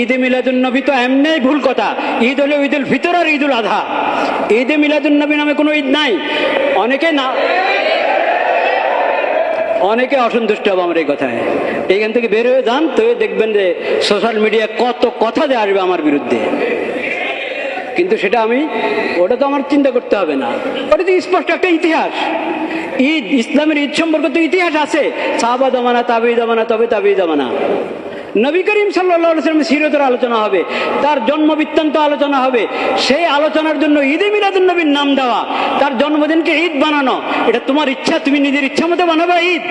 ঈদে মিলাদুল নবী তো এমনি ভুল কথা। ঈদ হলো ঈদুল ফিতর আর ঈদুল আধা। ঈদে মিলাদুল নবী নামে কোনো ঈদ নাই। অনেকে না অনেকে অসন্তুষ্ট হবে আমার এই কথায়। এইখান থেকে বের হয়ে যান, তো দেখবেন যে সোশ্যাল মিডিয়া কত কথা যে আসবে আমার বিরুদ্ধে। কিন্তু সেটা আমি ওটা তো আমার চিন্তা করতে হবে না। ওটা তো স্পষ্ট একটা ইতিহাস। ঈদ ইসলামের ঈদ সম্পর্কে তো ইতিহাস আছে। সাহাবা জামানা তাবি জামানা তবে তাবি জামানা নবী করিম সাল্লামের সিরতের আলোচনা হবে, তার জন্ম বৃত্তান্ত আলোচনা হবে, সেই আলোচনার জন্য ঈদে মিলাদুল নবীর নাম দেওয়া, তার জন্মদিনকে ঈদ বানানো, এটা তোমার ইচ্ছা, তুমি নিজের ইচ্ছা মতো বানাবা ঈদ।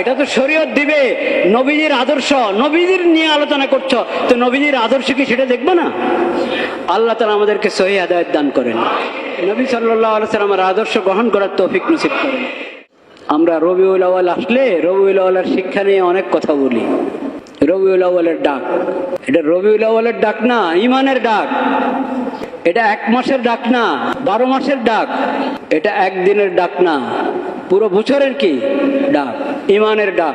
এটা তো শরীয়ত দিবে, নবীজির আদর্শ, নবীজির নিয়ে আলোচনা করছ, তো নবীজির আদর্শ কি সেটা দেখবে না? আল্লাহ তালা আমাদেরকে সহি আদায়ত দান করেন। নবী সাল্লাহ সাল্লামের আদর্শ গ্রহণ করার তৌফিক নসিব করেন। আমরা রবিউল আওয়াল আসলে রবিউল আওয়ালের শিক্ষা নিয়ে অনেক কথা বলি। রবিউল আওয়ালের ডাক। এটা রবিউল আওয়ালের ডাক না ইমানের ডাক। এটা এক মাসের ডাক না, বারো মাসের ডাক। এটা একদিনের ডাক না, পুরো বছরের কি? ডাক ইমানের ডাক।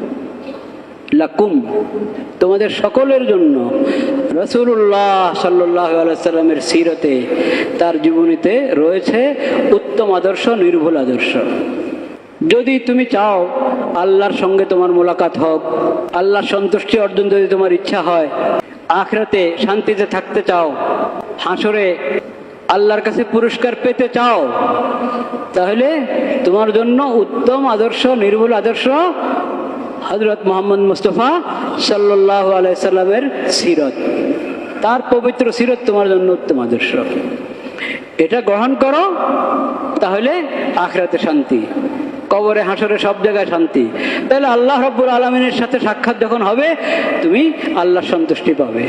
লাকুম। তোমাদের সকলের জন্য রসুল্লাহ সাল্লাহ সাল্লামের সিরতে তার জীবনীতে রয়েছে উত্তম আদর্শ, নির্ভুল আদর্শ। যদি তুমি চাও আল্লাহর সঙ্গে তোমার মোলাকাত হোক, আল্লাহর সন্তুষ্টি অর্জন যদি তোমার ইচ্ছা হয়, আখরাতে শান্তিতে থাকতে চাও, হাসরে আল্লাহর কাছে পুরস্কার পেতে চাও, তাহলে তোমার জন্য উত্তম আদর্শ, নির্ভুল আদর্শ হজরত মোহাম্মদ মুস্তফা সাল্লাহ আলাইসাল্লামের সিরত। তার পবিত্র সিরত তোমার জন্য উত্তম আদর্শ। এটা গ্রহণ করো, তাহলে আখরাতে শান্তি। কবরে, হাসরে সব জায়গায় শান্তি। তাহলে আল্লাহ রব্বুর আলমিনের সাথে সাক্ষাৎ যখন হবে, তুমি আল্লাহ সন্তুষ্টি পাবে।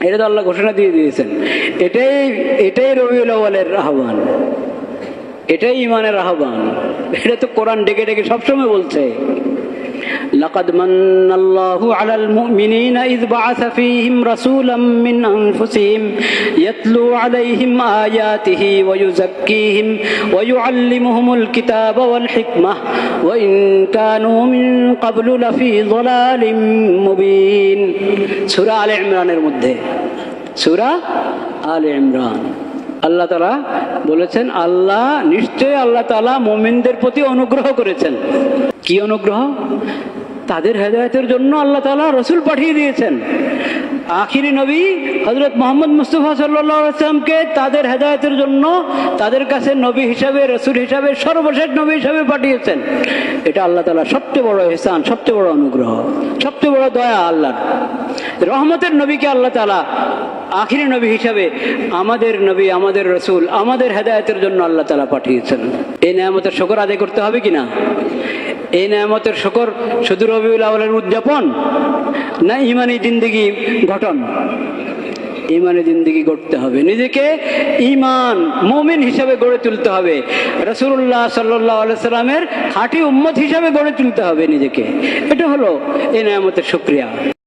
এটা তো আল্লাহ ঘোষণা দিয়ে দিয়েছেন। এটাই এটাই রবিউল আওয়ালের আহ্বান। এটাই ইমানের আহ্বান। এটা তো কোরআন ডেকে ডেকে সবসময় বলছে। لقد من الله على المؤمنين إذ بعث فيهم رسولا من أنفسهم يتلو عليهم آياته ويزكيهم ويعلمهم الكتاب والحكمة وإن كانوا من قبل لفي ضلال مبين. سورة آل عمران المده سورة آل عمران। আল্লাহ তালা বলেছেন, আল্লাহ নিশ্চয়ই আল্লাহ তালা মোমিনদের প্রতি অনুগ্রহ করেছেন। কি অনুগ্রহ? তাদের হেদায়তের জন্য আল্লাহ তালা রসুল পাঠিয়ে দিয়েছেন। আখিরি নবী হজরত মোহাম্মদ মুস্তফা সাল্লামকে তাদের হেদায়তের জন্য তাদের কাছে নবী হিসাবে, রসুল হিসাবে, সর্বশেষ নবী হিসাবে পাঠিয়েছেন। এটা আল্লাহ তালা সবচেয়ে বড় হেসান সবচেয়ে বড় অনুগ্রহ, সবচেয়ে বড় দয়া আল্লাহ রহমতের নবীকে আল্লাহ তালা আখিরি নবী হিসাবে আমাদের নবী, আমাদের রসুল, আমাদের হেদায়তের জন্য আল্লাহ তালা পাঠিয়েছেন। এই নিয়ামতের শকর আদায় করতে হবে কিনা এই নিয়ামতের শকর শুধু রবিউল আউলের উদযাপন না ইমানি জিন্দিগি গঠন? ইমানে জিন্দিগি গড়তে হবে। নিজেকে ইমান মমিন হিসাবে গড়ে তুলতে হবে। রসুল্লাহ সাল্লাহ সাল্লামের খাঁটি উম্মত হিসাবে গড়ে তুলতে হবে নিজেকে। এটা হলো এ নিয়ামতের সুক্রিয়া